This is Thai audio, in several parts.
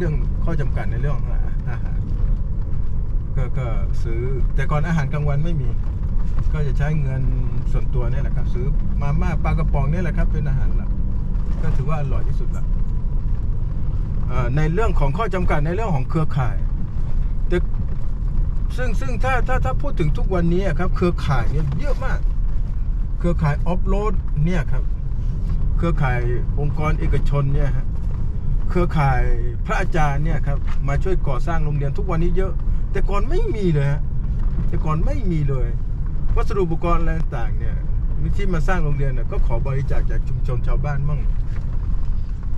เรื่องข้อจำกัดในเรื่องอาหารก็ก็ซื้อแต่ก่อนอาหารกลางวันไม่มี ก็จะใช้เงินส่วนตัวนี่แหละครับ ซื้อมาม่าปลากระป๋องนี่แหละครับ เป็นอาหารหลักก็ถือว่าอร่อยที่สุดละเอ่อในเรื่องของข้อจำกัดในเรื่องของเครือข่ายแต่ซึ่งซึ่งถ้าถ้าถ้าพูดถึงทุกวันนี้ครับ เครือข่ายเนี่ยเยอะมาก เครือข่ายออฟโรดเนี่ยครับ เครือข่ายองค์กรเอกชนเนี่ยฮะ เครือข่ายพระอาจารย์เนี่ยครับมาช่วยก่อสร้างโรงเรียนทุกวันนี้เยอะ แต่ก่อนไม่มีเลยฮะแต่ก่อนไม่มีเลย วัสดุอุปกรณ์อะไรต่างเนี่ยที่มาสร้างโรงเรียนเนี่ยก็ขอบริจาคจากชุมชนชาวบ้านมั่ง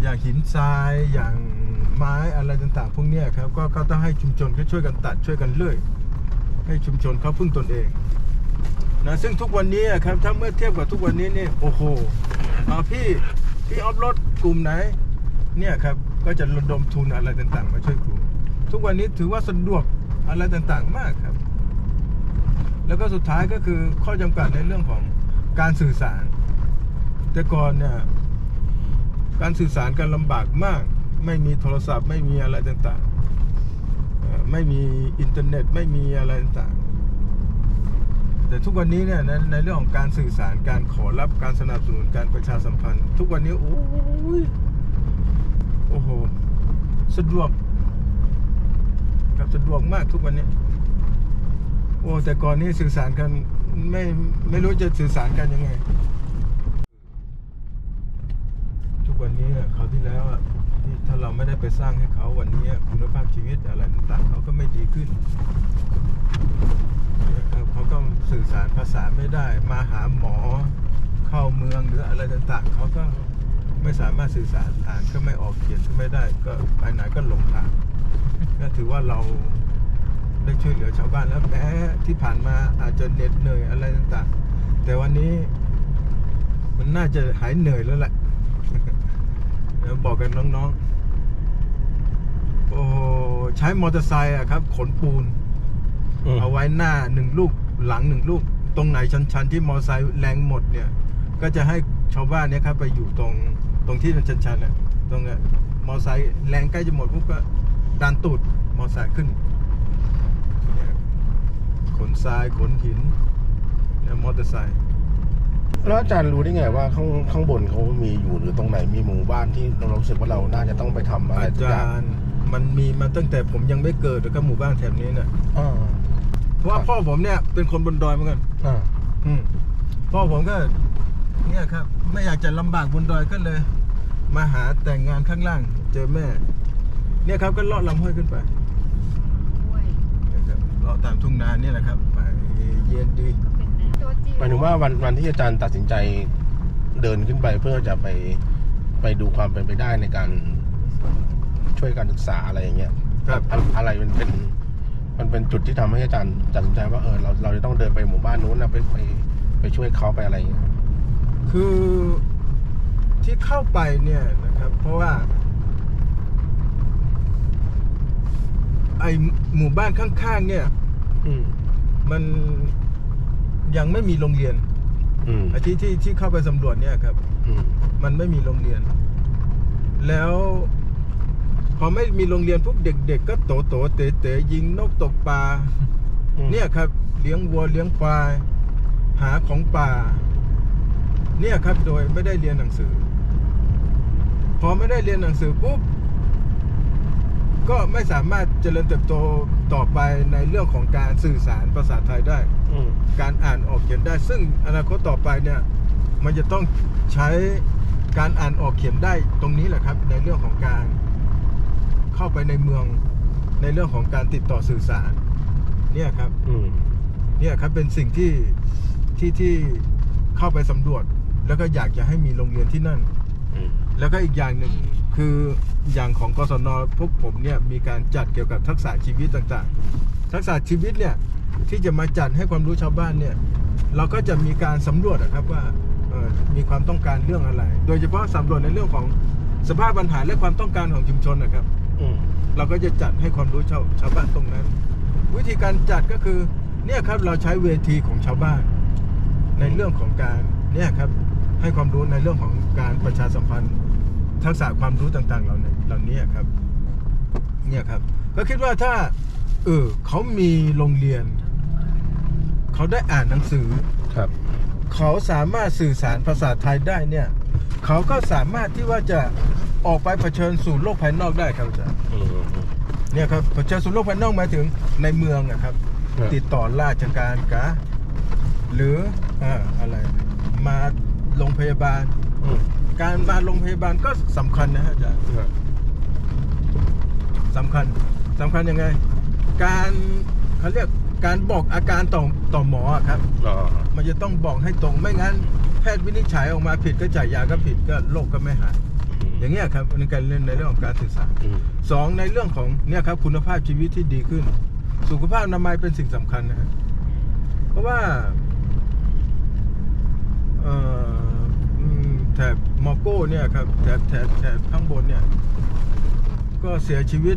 อย่างหินทรายอย่างไม้อะไรต่างๆ พวกนี้ครับก็ก็ต้องให้ชุมชนเขาช่วยกันตัดช่วยกันเลื่อย ให้ชุมชนเขาพึ่งตนเองนะซึ่งทุกวันนี้ครับถ้าเมื่อเทียบกับทุกวันนี้เนี่ยโอ้โหเอาพี่พี่ออฟรถกลุ่มไหน เนี่ยครับก็จะระดมทุนอะไรต่างๆ มาช่วยครู ทุกวันนี้ถือว่าสะดวกอะไรต่างๆมากครับ แล้วก็สุดท้ายก็คือข้อจำกัดในเรื่องของการสื่อสาร แต่ก่อนเนี่ยการสื่อสารกันลำบากมาก ไม่มีโทรศัพท์ไม่มีอะไรต่างๆ ไม่มีอินเทอร์เน็ตไม่มีอะไรต่างๆ แต่ทุกวันนี้เนี่ยในในเรื่องของการสื่อสารการขอรับการสนับสนุนการประชาสัมพันธ์ ทุกวันนี้โอ้ย โอ้โห สะดวกครับสะดวกมากทุกวันนี้ โอ้แต่ก่อนนี้สื่อสารกันไม่ไม่รู้จะสื่อสารกันยังไง ทุกวันนี้เขาที่แล้วอะที่ถ้าเราไม่ได้ไปสร้างให้เขาวันนี้คุณภาพชีวิตอะไรต่างๆเขาก็ไม่ดีขึ้นเขาก็สื่อสารภาษาไม่ได้ มาหาหมอเข้าเมืองหรืออะไรต่างๆเขาก็ ไม่สามารถสื่อสารอ่านก็ไม่ออกเขียนก็ไม่ได้ ก็ไปไหนก็หลงทางก็ถือว่าเราได้ช่วยเหลือชาวบ้านแล้วแม้ที่ผ่านมาอาจจะเหน็ดเหนื่อยอะไรต่างๆ แต่วันนี้มันน่าจะหายเหนื่อยแล้วแหละเดี๋ยวบอกกันน้องๆ โอ้โหใช้มอเตอร์ไซค์อะครับ ขนปูน เอาไว้หน้าหนึ่งลูกหลังหนึ่งลูก ตรงไหนชันๆ ที่มอเตอร์ไซค์แรงหมดเนี่ย ก็จะให้ชาวบ้านเนี่ยครับไปอยู่ตรง ตรงที่มันชันๆน่ะตรงเนี้ยมอเตอร์ไซค์แรงใกล้จะหมดปุ๊บก็ดันตูดมอเตอร์ไซค์ขึ้นเนี่ยขนทรายขนหินเนี่ยมอเตอร์ไซค์แล้วอาจารย์รู้ได้ไงว่าข้างข้างบนเขามีอยู่หรือตรงไหนมีหมู่บ้านที่เรารู้สึกว่าเราน่าจะต้องไปทำอะไรอาสักอย่าจางรย์มันมีมาตั้งแต่ผมยังไม่เกิดแล้วก็หมู่บ้านแถบนี้น่ะอ่าเพราะว่าพ่อผมเนี่ยเป็นคนบนดอยเหมือนกันอ่าอืมพ่อผมก็ เนี่ยครับ ไม่อยากจะลำบากบนดอยก็เลย มาหาแต่งงานข้างล่าง เจอแม่ เนี่ยครับก็เลาะลำห้วยขึ้นไปเนี่ยครับเลาะตามทุ่งนาเนี่ยแหละครับ ไปเย็นดี หมายถึงว่าวันวันที่อาจารย์ตัดสินใจเดินขึ้นไปเพื่อจะไปไปดูความเป็นไปได้ในการช่วยการศึกษาอะไรอย่างเงี้ยครับ อะอะไรมันเป็น มันเป็นจุดที่ทำให้อาจารย์ตัดสินใจว่าเออเราเราจะต้องเดินไปหมู่บ้านนู้นนะไปไปไปช่วยเขาไปอะไรอย่างเงี้ย คือที่เข้าไปเนี่ยนะครับ เพราะว่าไอหมู่บ้านข้างๆ เนี่ยอืมมันยังไม่มีโรงเรียนอืมไอที่ที่ที่เข้าไปสำรวจเนี่ยครับอืมมันไม่มีโรงเรียน แล้ว พอไม่มีโรงเรียนพวกเด็ก ๆ ก็โตโตๆเต๋เต๋ยิงนกตกปลาอืมเนี่ยครับ เลี้ยงวัวเลี้ยงควาย หาของป่า เนี่ยครับโดยไม่ได้เรียนหนังสือ พอไม่ได้เรียนหนังสือปุ๊บก็ไม่สามารถเจริญเติบโตต่อไปในเรื่องของการสื่อสารภาษาไทยได้อืมการอ่านออกเขียนได้ ซึ่งอนาคตต่อไปเนี่ย มันจะต้องใช้การอ่านออกเขียนได้ตรงนี้แหละครับ ในเรื่องของการเข้าไปในเมืองในเรื่องของการติดต่อสื่อสาร เนี่ยครับอืมเนี่ยครับเป็นสิ่งที่ที่ที่เข้าไปสำรวจ แล้วก็อยากจะให้มีโรงเรียนที่นั่น อืมแล้วก็อีกอย่างหนึ่งคืออย่างของกศนพวกผมเนี่ยมีการจัดเกี่ยวกับทักษะชีวิตต่างๆ ทักษะชีวิตเนี่ยที่จะมาจัดให้ความรู้ชาวบ้านเนี่ยเราก็จะมีการสำรวจอะครับว่าเอ่อมีความต้องการเรื่องอะไร โดยเฉพาะสำรวจในเรื่องของสภาพปัญหาและความต้องการของชุมชนนะครับ อืมเราก็จะจัดให้ความรู้ชาวชาวบ้านตรงนั้น วิธีการจัดก็คือเนี่ยครับเราใช้เวทีของชาวบ้าน ในเรื่องของการเนี่ยครับ ให้ความรู้ในเรื่องของการประชาสัมพันธ์ทักษะความรู้ต่างๆ เหล่านี้เหล่านี้ครับ เนี่ยครับ ก็คิดว่าถ้า เออเขามีโรงเรียน เขาได้อ่านหนังสือครับ เขาสามารถสื่อสารภาษาไทยได้เนี่ย เขาก็สามารถที่ว่าจะออกไปเผชิญสู่โลกภายนอกได้ครับอาจารย์อืมอืมเนี่ยครับเผชิญสู่โลกภายนอกหมายถึงในเมืองนะครับครับติดต่อราชการกะหรืออ่าอะไรมา โรงพยาบาล อืมการมาโรงพยาบาลก็สำคัญนะฮะอาจารย์ ครับสำคัญสำคัญยังไง การเขาเรียกการบอกอาการต่อต่อหมออะครับอ๋อมันจะต้องบอกให้ตรงไม่งั้น แพทย์วินิจฉัยออกมาผิดก็จ่ายยาก็ผิดก็โรคก็ไม่หายอย่างเงี้ยครับอันนี้การเล่นในเรื่องของการศึกษาอืมสองในเรื่องของเนี่ยครับคุณภาพชีวิตที่ดีขึ้น สุขภาพอนามัยเป็นสิ่งสำคัญนะฮะเพราะว่าเอ่ออืม แถบมอโก้เนี่ยครับแถบแถบแถบข้างบนเนี่ย ก็เสียชีวิต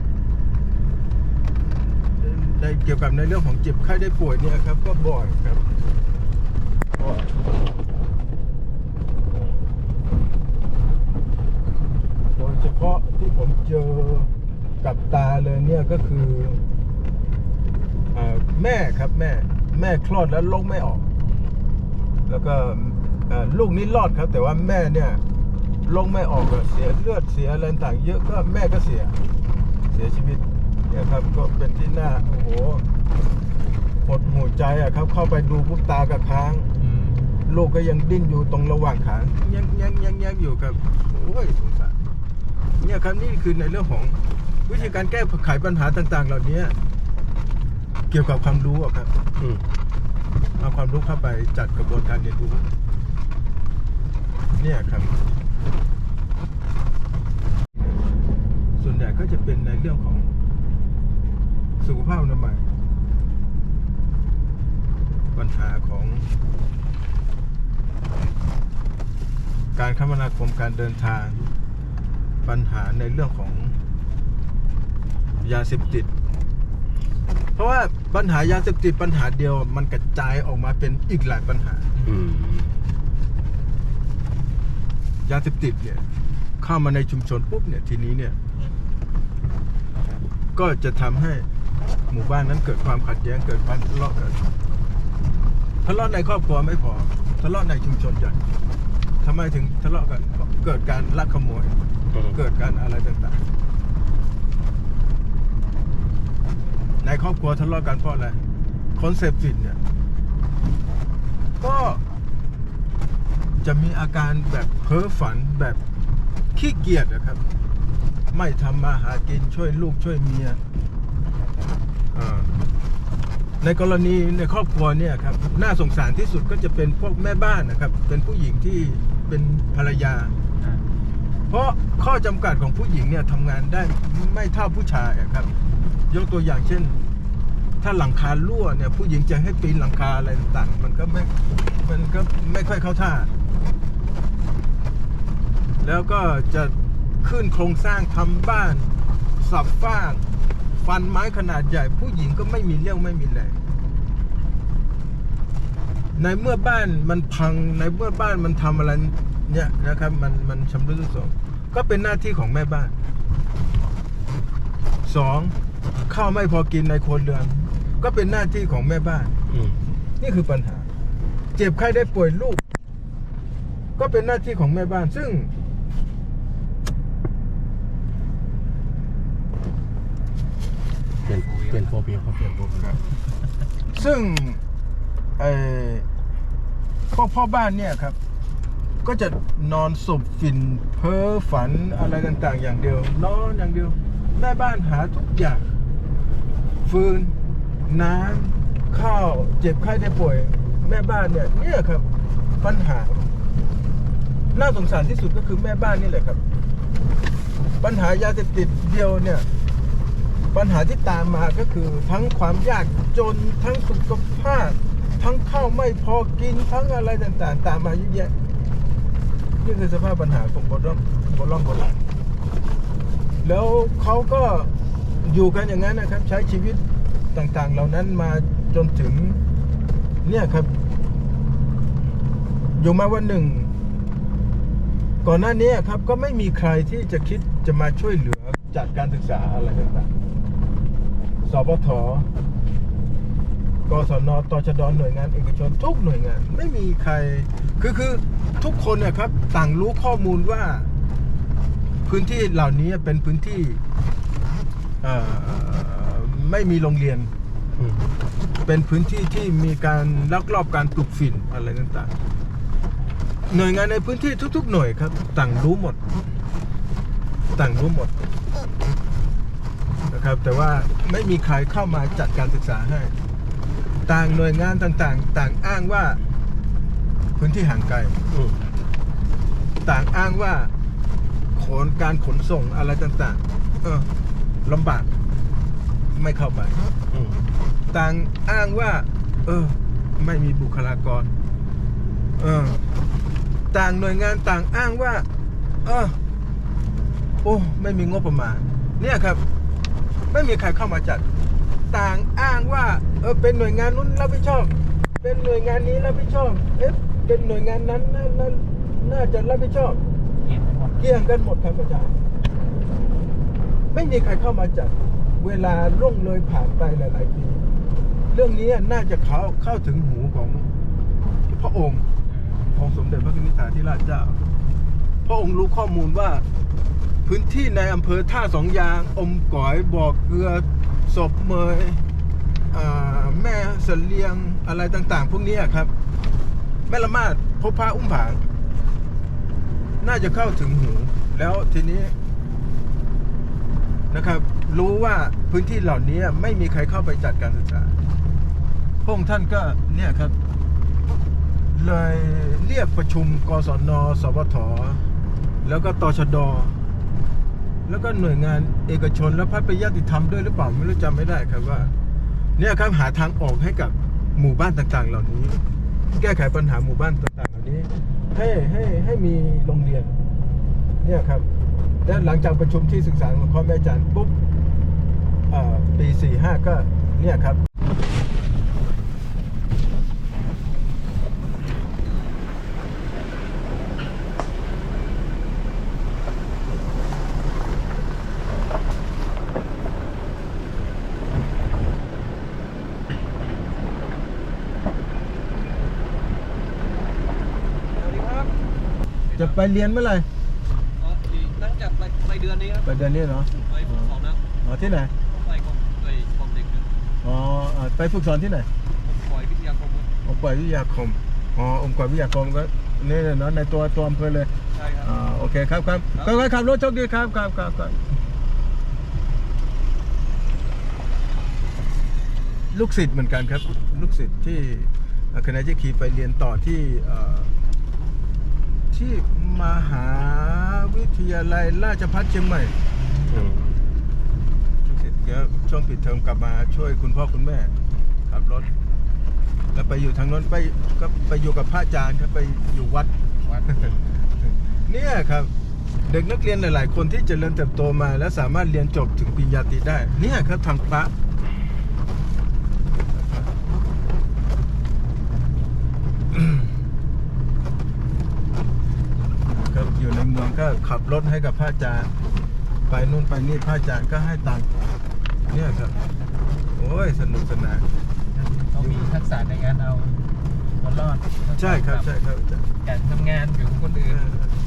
ในเกี่ยวกับในเรื่องของเจ็บไข้ได้ป่วยเนี่ยครับ ก็บ่อยครับบ่อยโดยเฉพาะที่ผมเจอกับตาเลยเนี่ยก็คืออแม่ครับแม่ แม่คลอดแล้วลกไม่ออก แล้วก็ ลูกนี้รอดครับ แต่ว่าแม่เนี่ยลงไม่ออกอะเสียเลือดเสียอะไรต่างเยอะก็แม่ก็เสีย เสียชีวิตเนี่ยครับก็เป็นที่น่าโอ้โหหดหูใจอะครับ เข้าไปดูปุ๊บตากระค้างลูกก็ยังดิ้นอยู่ตรงระหว่างขายังยังยังยังอยู่ครับโอ้ยสงสารเนี่ยครับนี่คือในเรื่องของวิธีการแก้ไขปัญหาต่าง ๆ เหล่านี้เกี่ยวกับความรู้อะครับอืมเอาความรู้เข้าไปจัดกระบวนการเรียนรู้ เนี่ยครับ ส่วนใหญ่ก็จะเป็นในเรื่องของสุขภาพอนามัยปัญหาของ การคมนาคมการเดินทาง ปัญหาในเรื่องของยาเสพติด เพราะว่าปัญหายาเสพติดปัญหาเดียวมันกระจายออกมาเป็นอีกหลายปัญหาอื ยาเสพติดเนี่ยเข้ามาในชุมชนปุ๊บเนี่ยทีนี้เนี่ย ก็จะทำให้หมู่บ้านนั้นเกิดความขัดแย้งเกิดความทะเลาะกันทะเลาะในครอบครัวไม่พอทะเลาะในชุมชนใหญ่ทำไมถึงทะเลาะกันเพราะเกิดการลักขโมยอืมเกิดการอะไรต่างๆ ในครอบครัวทะเลาะกันเพราะอะไรคนเสพติดเนี่ย ก็ จะมีอาการแบบเพ้อฝันแบบขี้เกียจนะครับ ไม่ทำมาหากินช่วยลูกช่วยเมียในกรณีในครอบครัวเนี่ยครับน่าสงสารที่สุดก็จะเป็นพวกแม่บ้านนะครับ เป็นผู้หญิงที่เป็นภรรยา เพราะข้อจำกัดของผู้หญิงเนี่ยทำงานได้ไม่เท่าผู้ชายครับ ยกตัวอย่างเช่น ถ้าหลังคารั่วเนี่ยผู้หญิงจะให้ปีนหลังคาอะไรต่างมันก็ไม่มันก็ไม่ค่อยเข้าท่า แล้วก็จะขึ้นโครงสร้างทำบ้าน สับฟางฟันไม้ขนาดใหญ่ ผู้หญิงก็ไม่มีเรี่ยวไม่มีแรงในเมื่อบ้านมันพังในเมื่อบ้านมันทำอะไรเนี่ยนะครับ มันมันชำรุดทรุดโทรมก็เป็นหน้าที่ของแม่บ้านสองข้าวไม่พอกินในครัวเรือน ก็เป็นหน้าที่ของแม่บ้านอืมนี่คือปัญหา เจ็บไข้ได้ป่วยลูก ก็เป็นหน้าที่ของแม่บ้าน ซึ่ง เปลี่ยนเปลี่ยนโฟเปียครับเปลี่ยนโฟเปียซึ่งไอ้พวกพ่อบ้านเนี่ยครับ ก็จะนอนสบฝิ่นเพ้อฝันอะไรต่างๆ อย่างเดียวนอนอย่างเดียวแม่บ้านหาทุกอย่าง ฟืน น้ำข้าวเจ็บไข้ได้ป่วย แม่บ้านเนี่ยเนี่ยครับ ปัญหา น่าสงสารที่สุดก็คือแม่บ้านนี่แหละครับ ปัญหายาเสพติดเดียวเนี่ย ปัญหาที่ตามมาก็คือทั้งความยากจนทั้งสุขภาพ ทั้งข้าวไม่พอกินทั้งอะไรต่างๆ ตามมาเยอะแยะนี่คือสภาพปัญหาของบนร่องบนร่องบนหลังแล้วเขาก็อยู่กันอย่างนั้นนะครับ ใช้ชีวิตต่างๆ เหล่านั้นมาจนถึงเนี่ยครับ อยู่มาวันหนึ่ง ก่อนหน้านี้ครับก็ไม่มีใครที่จะคิดจะมาช่วยเหลือจัดการศึกษาอะไรต่างๆ สปทกศนตชดหน่วยงานเอกชนทุกหน่วยงาน ไม่มีใคร คือคือทุกคนเนี่ยครับต่างรู้ข้อมูลว่า พื้นที่เหล่านี้เป็นพื้นที่เอ่อไม่มีโรงเรียนอืมเป็นพื้นที่ที่มีการลักลอบการปลูกฝิ่นอะไรต่างๆ หน่วยงานในพื้นที่ทุก ๆ หน่วยครับ ต่างรู้หมด ต่างรู้หมด นะครับ แต่ว่าไม่มีใครเข้ามาจัดการศึกษาให้ ต่างหน่วยงานต่างๆ ต่างอ้างว่า พื้นที่ห่างไกล อืมต่างอ้างว่าขนการขนส่งอะไรต่างๆ เออลำบากไม่เข้าไป อืมต่างอ้างว่า เออ ไม่มีบุคลากร เออ ต่างหน่วยงานต่างอ้างว่า เออ โอ้ ไม่มีงบประมาณ เนี่ยครับ ไม่มีใครเข้ามาจัด ต่างอ้างว่าเออเป็นหน่วยงานนู้นรับผิดชอบ เป็นหน่วยงานนี้รับผิดชอบ เอ๊ะเป็นหน่วยงานนั้นน่าน่าน่าจะรับผิดชอบเกี่ยงกันหมดครับอาจารย์ไม่มีใครเข้ามาจัด เวลาล่วงเลยผ่านไปหลาย ๆ ปี เรื่องนี้น่าจะเขาเข้าถึงหูของพระองค์ของสมเด็จพระนิธิธิราชเจ้า พระองค์รู้ข้อมูลว่า พื้นที่ในอำเภอท่าสองยาง อมก๋อยบ่อเกลือศพเมยแม่เสลียงอะไรต่างๆ พวกนี้ครับ แม่ละมาดพบพระอุ้มผาง น่าจะเข้าถึงหู แล้วทีนี้นะครับ รู้ว่าพื้นที่เหล่านี้ไม่มีใครเข้าไปจัดการศึกษาพงท่านก็เนี่ยครับ เลยเรียกประชุมกศน สวท แล้วก็ตชด แล้วก็หน่วยงานเอกชนและพัฒนยติธรรมด้วยหรือเปล่าไม่รู้จำไม่ได้ครับว่า เนี่ยครับหาทางออกให้กับหมู่บ้านต่างๆ เหล่านี้ แก้ไขปัญหาหมู่บ้านต่างๆ เหล่านี้ ให้ให้ให้มีโรงเรียน เนี่ยครับและหลังจากประชุมที่ศึกษาของพ่อแม่อาจารย์ปุ๊บปีสี่ห้าก็เนี่ยครับ สวัสดีครับ จะไปเรียนเมื่อไหร่อ๋ออีกตั้งจากไปเดือนนี้ครับไปเดือนนี้เนาะไปฝึกสอนนะอ๋อที่ไหนไปกองไปกองเด็กเนี่ยอ๋อเอ่อไปฝึกสอนที่ไหนผมปล่อยวิทยาคมครับองค์กรวิทยาคมอ๋อองค์กรวิทยาคมก็นี่เลยเนาะในตัวตัวอำเภอเลยใช่ครับ อ่าโอเคครับครับครับก็ขับรถโชคดีครับครับครับครับลูกศิษย์เหมือนกันครับ ลูกศิษย์ที่คณะเจคีไปเรียนต่อที่เอ่อที่ มหาวิทยาลัยราชภัฏเชียงใหม่อืมลูกศิษย์ก็ช่วงปิดเทอมกลับมาช่วยคุณพ่อคุณแม่ขับรถ แล้วไปอยู่ทางโน้นไปก็ไปอยู่กับพระอาจารย์ครับไปอยู่วัด วัดเนี่ยครับ เด็กนักเรียนหลาย ๆ คนที่เจริญเติบโตมา แล้วสามารถเรียนจบถึงปริญญาตรีได้ เนี่ยครับทางพระครับอยู่ในเมือง ก็ขับรถให้กับพระอาจารย์ ไปนู่นไปนี่พระอาจารย์ก็ให้ตังค์เนี่ยครับ โอ้ยสนุกสนานต้องมีทักษะในการเอาตัวรอดใช่ครับใช่ครับอาจารย์การทำงานอยู่กับคนอื่น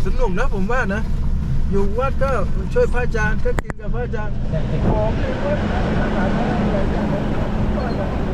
สนุกนะผมว่านะ อยู่วัดก็ช่วยพระอาจารย์ก็กินกับพระอาจารย์แต่เด็กของในวัดอาหารอะไรอย่างเงี้ย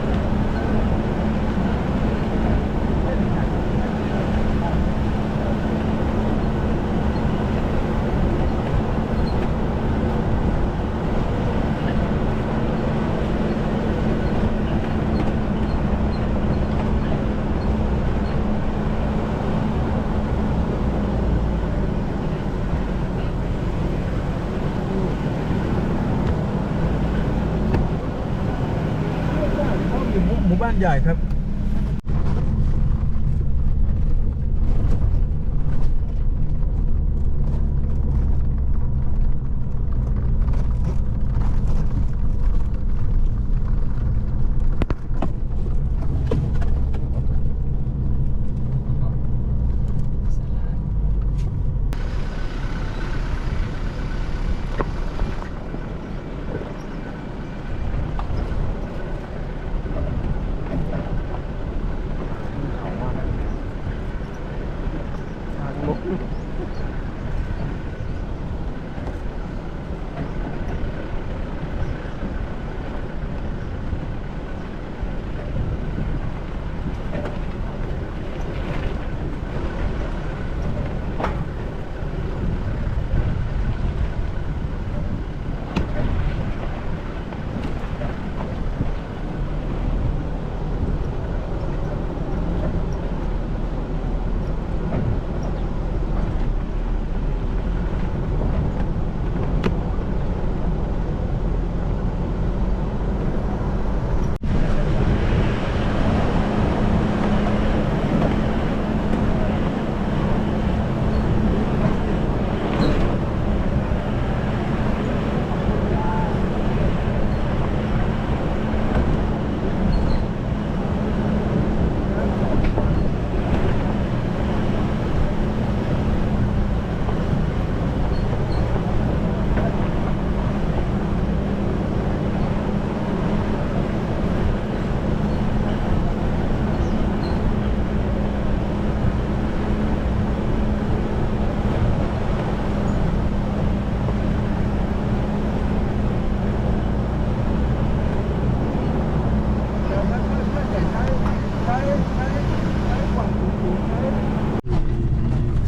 อยู่หมู่บ้าน ใหญ่ครับ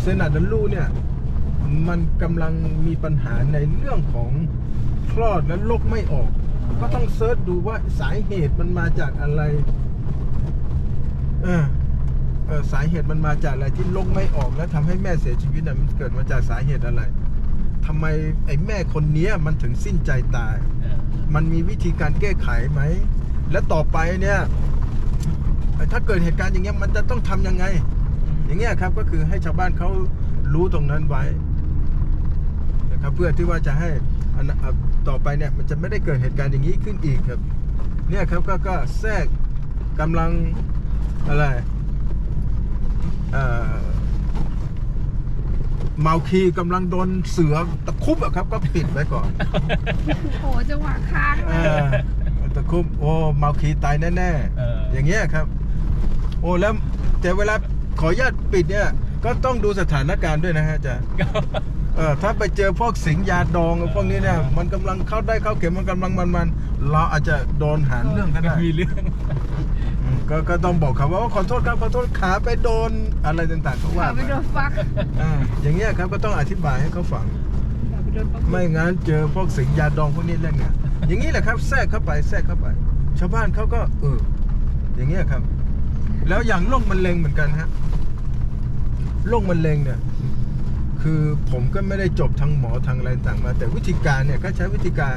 ซนาดัลลูเนี่ย มันกำลังมีปัญหาในเรื่องของคลอดและลกไม่ออก ก็ต้องเซิร์ชดูว่าสาเหตุมันมาจากอะไร เออเออสาเหตุมันมาจากอะไรที่ลกไม่ออกแล้วทำให้แม่เสียชีวิตน่ะมันเกิดมาจากสาเหตุอะไรทำไมไอ้แม่คนเนี้ยมันถึงสิ้นใจตายเออมันมีวิธีการแก้ไขไหม และต่อไปเนี่ยเอ่อถ้าเกิดเหตุการณ์อย่างเงี้ยมันจะต้องทำยังไง อย่างเงี้ยครับก็คือให้ชาวบ้านเขารู้ตรงนั้นไว้นะครับเพื่อที่ว่าจะให้อันอะต่อไปเนี่ยมันจะไม่ได้เกิดเหตุการณ์อย่างนี้ขึ้นอีกครับ เนี่ยครับก็ก็แทรกกำลังอะไรเอ่อเมาคีกำลังโดนเสือตะครุบอะครับ ก็ปิดไว้ก่อนโอ้จังหวะค้างเอเลยอตะครุบโอ้เมาคีตายแน่เออๆอย่างเงี้ยครับ โอ้แล้วแต่เวลา ขออนุญาตปิดเนี่ยก็ต้องดูสถานการณ์ด้วยนะฮะอาจารย์เออถ้าไปเจอพวกสิงยาดองพวกนี้เนี่ยมันกำลังเข้าได้เข้าเข็มมันกำลังมันมันๆเราอาจจะโดนหาเรื่องก็ได้มีเรื่องอืมก็ก็ต้องบอกเขาว่าขอโทษครับขอโทษขาไปโดนอะไรต่างๆก็ว่าขาไปโดนฟักอ่าอย่างเงี้ยครับก็ต้องอธิบายให้เขาฟังขาไปโดนฟักไม่งั้นเจอพวกสิงยาดองพวกนี้เล่นไงอย่างนี้แหละครับแทรกเข้าไปแทรกเข้าไป ชาวบ้านเขาก็เอออย่างเงี้ยครับ แล้วอย่างโรคมะเร็งเหมือนกันฮะโรคมะเร็งเนี่ยคือผมก็ไม่ได้จบทางหมอทางอะไรต่างมา แต่วิธีการเนี่ยก็ใช้วิธีการ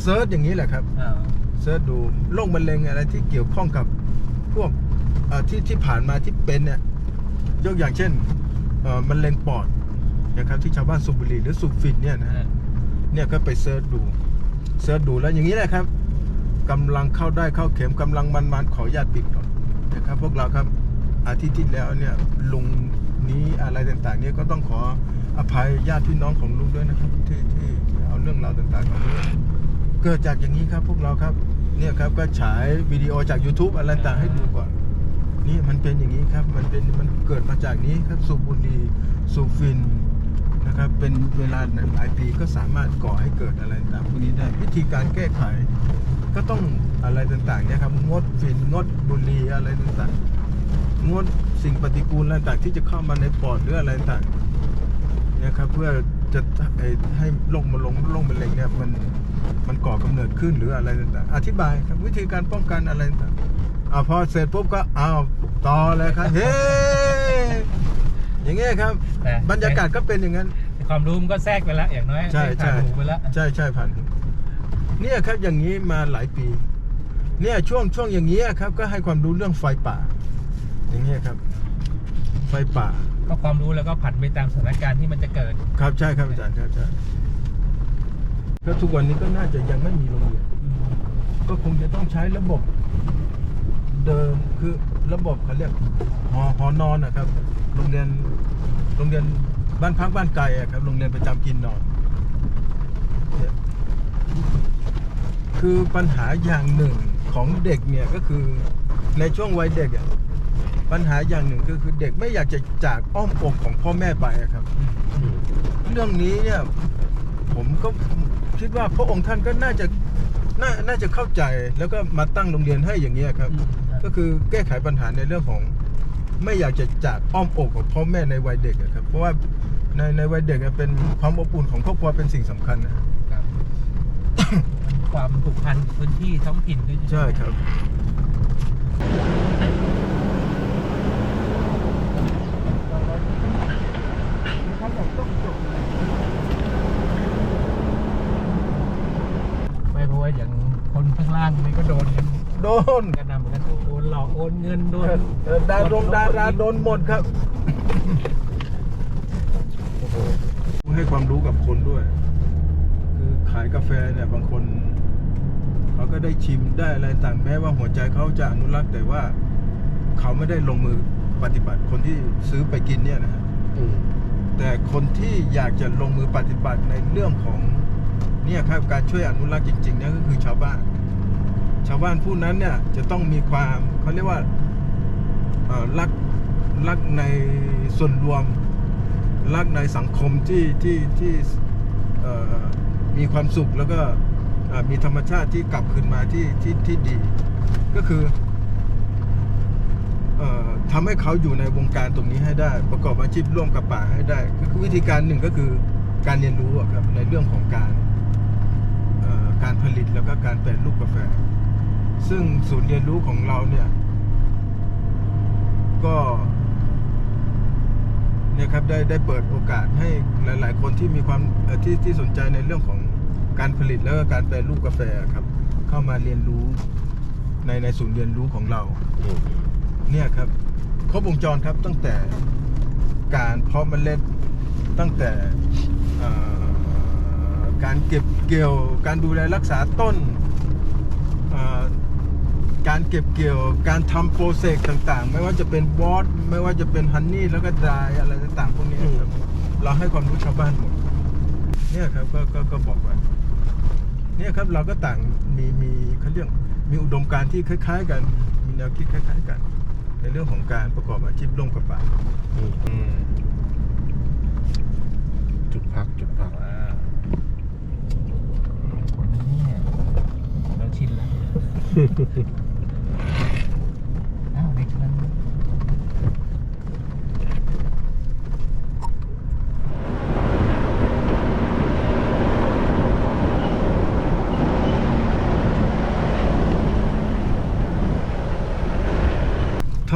เซิร์ชอย่างนี้แหละครับเออเสิร์ชดูโรคมะเร็งอะไรที่เกี่ยวข้องกับพวกเอ่อที่ที่ผ่านมาที่เป็นเนี่ยยกอย่างเช่นเอ่อมะเร็งปอดนะครับที่ชาวบ้านสูบบุหรี่หรือสูบฟินเนี่ยนะเออเนี่ยก็ไปเสิร์ชดูเสิร์ชดูแล้วอย่างนี้แหละครับกำลังเข้าได้เข้าเข็มกำลังมันมันๆขออนุญาตปิดก่อน นะครับพวกเราครับอาทิตย์ที่แล้วเนี่ยลุงนี้อะไรต่างๆเนี่ยก็ต้องขออภัยญาติพี่น้องของลุงด้วยนะครับที่ที่เอาเรื่องราวต่างๆมาด้วยเกิดจากอย่างนี้ครับพวกเราครับเนี่ยครับก็ฉายวิดีโอจาก YouTube อะไรต่างให้ดูก่อน นี่มันเป็นอย่างนี้ครับมันเป็นมันเกิดมาจากนี้ครับสูบบุหรี่สูบฟินนะครับเป็นเวลาหลายปีก็สามารถก่อให้เกิดอะไรต่างพวกนี้ได้ วิธีการแก้ไข ก็ต้องอะไรต่างๆเนี่ยครับงดฟินงดบุหรี่อะไรต่างๆงดสิ่งปฏิกูลอะไรต่างๆที่จะเข้ามาในปอดหรืออะไรต่างๆเนี่ยครับเพื่อจะเอ่อให้โรคมะลงโรคมะเร็งเนี่ยมันมันก่อกำเนิดขึ้นหรืออะไรต่างๆอธิบายครับวิธีการป้องกันอะไรต่างๆอ่าพอเสร็จปุ๊บก็เอาวต่อเลยครับเฮ้อย่างเงี้ยครับแต่บรรยากาศก็เป็นอย่างนั้น ความรู้มันก็แทรกไปแล้วอย่างน้อยใช่ได้ใช่ผ่านหูไปแล้วใช่ใช่ผ่านหู เนี่ยครับอย่างนี้มาหลายปี เนี่ยช่วงช่วงอย่างเงี้ยครับ ก็ให้ความรู้เรื่องไฟป่า อย่างเงี้ยครับ ไฟป่า ก็ความรู้แล้วก็ผันไปตามสถานการณ์ที่มันจะเกิด ครับใช่ครับอาจารย์ใช่ใช่ก็ทุกวันนี้ก็น่าจะยังไม่มีโรงเรียนก็คงจะต้องใช้ระบบเดิมคือระบบเขาเรียกหอหอนอนนะครับ โรงเรียนโรงเรียนบ้านพักบ้านไกลอะครับโรงเรียนประจำกินนอนเนี่ย คือปัญหาอย่างหนึ่งของเด็กเนี่ยก็คือในช่วงวัยเด็กอะปัญหาอย่างหนึ่งก็คือเด็กไม่อยากจะจากอ้อมอกของพ่อแม่ไปอะครับ เรื่องนี้เนี่ยผมก็คิดว่าพระองค์ท่านก็น่าจะน่าน่าจะเข้าใจแล้วก็มาตั้งโรงเรียนให้อย่างเงี้ยครับ ก็คือแก้ไขปัญหาในเรื่องของ ไม่อยากจะจากอ้อมอกของพ่อแม่ในวัยเด็กอะครับ เพราะว่าในในวัยเด็กอะเป็นความอบอุ่นของครอบครัวเป็นสิ่งสำคัญนะครับ ความผูกพันกับพื้นที่ท้องถิ่นด้วยใช่ครับ ไม่เพราะว่าอย่างคนข้างล่างนี่ก็โดนกันโดนกระหนำกันโดนหลอกโอนเงินโดนเออดารงดาราโดนหมดครับ โอ้โหให้ความรู้กับคนด้วยคือขายกาแฟเนี่ยบางคนเขาก็ได้ชิมได้อะไรต่างแม้ว่าหัวใจเขาจะอนุรักษ์แต่ว่าเขาไม่ได้ลงมือปฏิบัติคนที่ซื้อไปกินเนี่ยนะฮะอืมแต่คนที่อยากจะลงมือปฏิบัติในเรื่องของเนี่ยครับการช่วยอนุรักษ์จริงๆเนี่ยก็คือชาวบ้าน ชาวบ้านผู้นั้นเนี่ยจะต้องมีความเขาเรียกว่าเอ่อรักรักในส่วนรวมรักในสังคมที่ที่ที่เอ่อ มีความสุขแล้วก็มีธรรมชาติที่กลับคืนมาที่ที่ที่ดี ก็คือทำให้เขาอยู่ในวงการตรงนี้ให้ได้ ประกอบอาชีพร่วมกับป่าให้ได้ ก็คือวิธีการหนึ่งก็คือการเรียนรู้ครับในเรื่องของการการผลิตแล้วก็การแปรรูปกาแฟ ซึ่งศูนย์เรียนรู้ของเราเนี่ย ก็เนี่ยครับได้ได้เปิดโอกาสให้หลาย ๆ คนที่มีความที่ที่สนใจในเรื่องของ การผลิตแล้วก็การแปรรูปกาแฟครับ เข้ามาเรียนรู้ในในศูนย์เรียนรู้ของเราอืมเนี่ยครับครบวงจรครับตั้งแต่การเพาะเมล็ดตั้งแต่เอ่อการเก็บเกี่ยว การดูแลรักษาต้นเอ่อการเก็บเกี่ยว การทำโปรเซสต่างๆ ไม่ว่าจะเป็นวอตไม่ว่าจะเป็นฮันนี่แล้วก็ดรายอะไรต่างๆพวกนี้ครับเราให้ความรู้ชาวบ้านหมดเนี่ยครับก็ก็ก็บอกไว้ เนี่ยครับเราก็ต่างมีมีเขาเรียกมีอุดมการณ์ที่คล้ายๆ กันมีแนวคิดคล้ายๆกัน ในเรื่องของการประกอบอาชีพร่วมกับป่าอืมอืมจุดพักจุดพักว้าวคนเนี่ยเราชินแล้ว อ้าวเด็กนั้น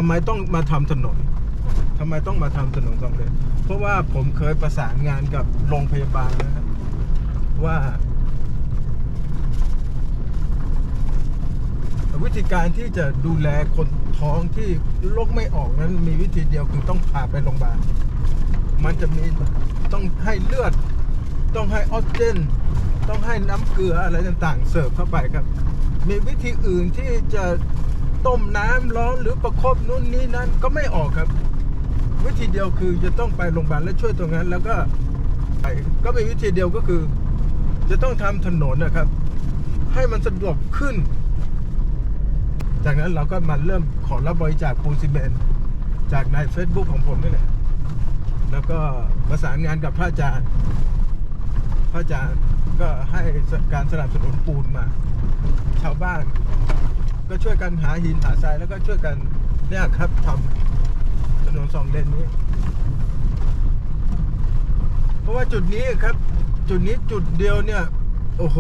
ทำไมต้องมาทำถนนทำไมต้องมาทำถนนสองเลนเพราะว่าผมเคยประสานงานกับโรงพยาบาลนะครับว่า วิธีการที่จะดูแลคนท้องที่โรคไม่ออกนั้นมีวิธีเดียวคือต้องพาไปโรงพยาบาล มันจะมีต้องให้เลือด ต้องให้ออกซิเจนต้องให้น้ำเกลืออะไรต่างๆ เสิร์ฟเข้าไปครับ มีวิธีอื่นที่จะ ต้มน้ำร้อนหรือประคบนู่นนี่นั่นก็ไม่ออกครับ วิธีเดียวคือจะต้องไปโรงพยาบาลและช่วยตรงนั้น แล้วก็ไปก็มีวิธีเดียวก็คือ จะต้องทำถนนนะครับ ให้มันสะดวกขึ้น จากนั้นเราก็มาเริ่มขอรับบริจาคปูนซีเมนต์จากใน Facebook ของผมนี่แหละแล้วก็ประสานงานกับพระอาจารย์ พระอาจารย์ก็ให้การสนับสนุนปูนมา ชาวบ้าน ก็ช่วยกันหาหินหาทรายแล้วก็ช่วยกันเนี่ยครับทำถนนสองเลนนี้ เพราะว่าจุดนี้ครับ จุดนี้จุดเดียวเนี่ย โอ้โห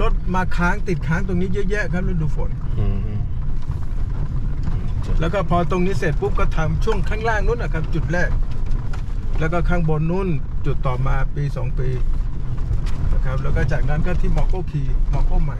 รถมาค้างติดค้างตรงนี้เยอะแยะครับฤดูฝนอืมอืมแล้วก็พอตรงนี้เสร็จปุ๊บก็ทำช่วงข้างล่างนู้นนะครับ จุดแรก แล้วก็ข้างบนนู้นจุดต่อมาปีสองปีนะครับ แล้วก็จากนั้นก็ที่มอโกคีมอโกใหม่